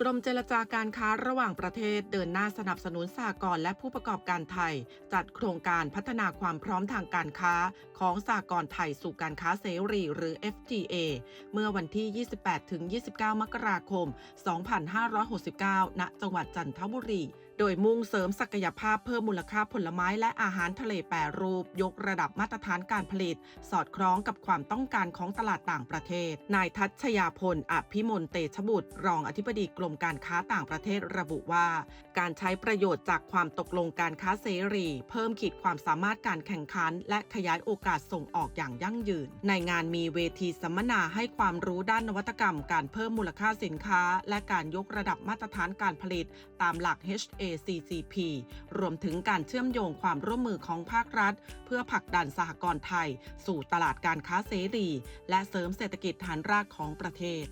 กรมเจรจาการค้าระหว่างประเทศเดินหน้าสนับสนุนสหกรณ์และผู้ประกอบการไทย จัดโครงการพัฒนาความพร้อมทางการค้า ของสหกรณ์ไทยสู่การค้าเสรีหรือ FTA เมื่อวันที่ 28-29 มกราคม 2569 ณ จังหวัดจันทบุรี โดยมุ่งเสริมศักยภาพเพิ่มมูลค่าผลไม้และอาหารทะเลแปรรูป ยกระดับมาตรฐานการผลิต สอดคล้องกับความต้องการของตลาดต่างประเทศ นายทัชยาพลอภิมลเตชบุตร รองอธิบดีกรมการค้าต่างประเทศระบุว่า การใช้ประโยชน์จากความตกลงการค้าเสรี เพิ่มขีดความสามารถการแข่งขัน และขยายโอกาสส่งออกอย่างยั่งยืน ในงานมีเวทีสัมมนาให้ความรู้ด้านนวัตกรรม การเพิ่มมูลค่าสินค้า และการยกระดับมาตรฐานการผลิต ตามหลัก HA ACCP รวมถึงการเชื่อมโยงความร่วมมือของภาครัฐ เพื่อผลักดันสหกรณ์ไทย สู่ตลาดการค้าเสรี และเสริมเศรษฐกิจฐานรากของประเทศ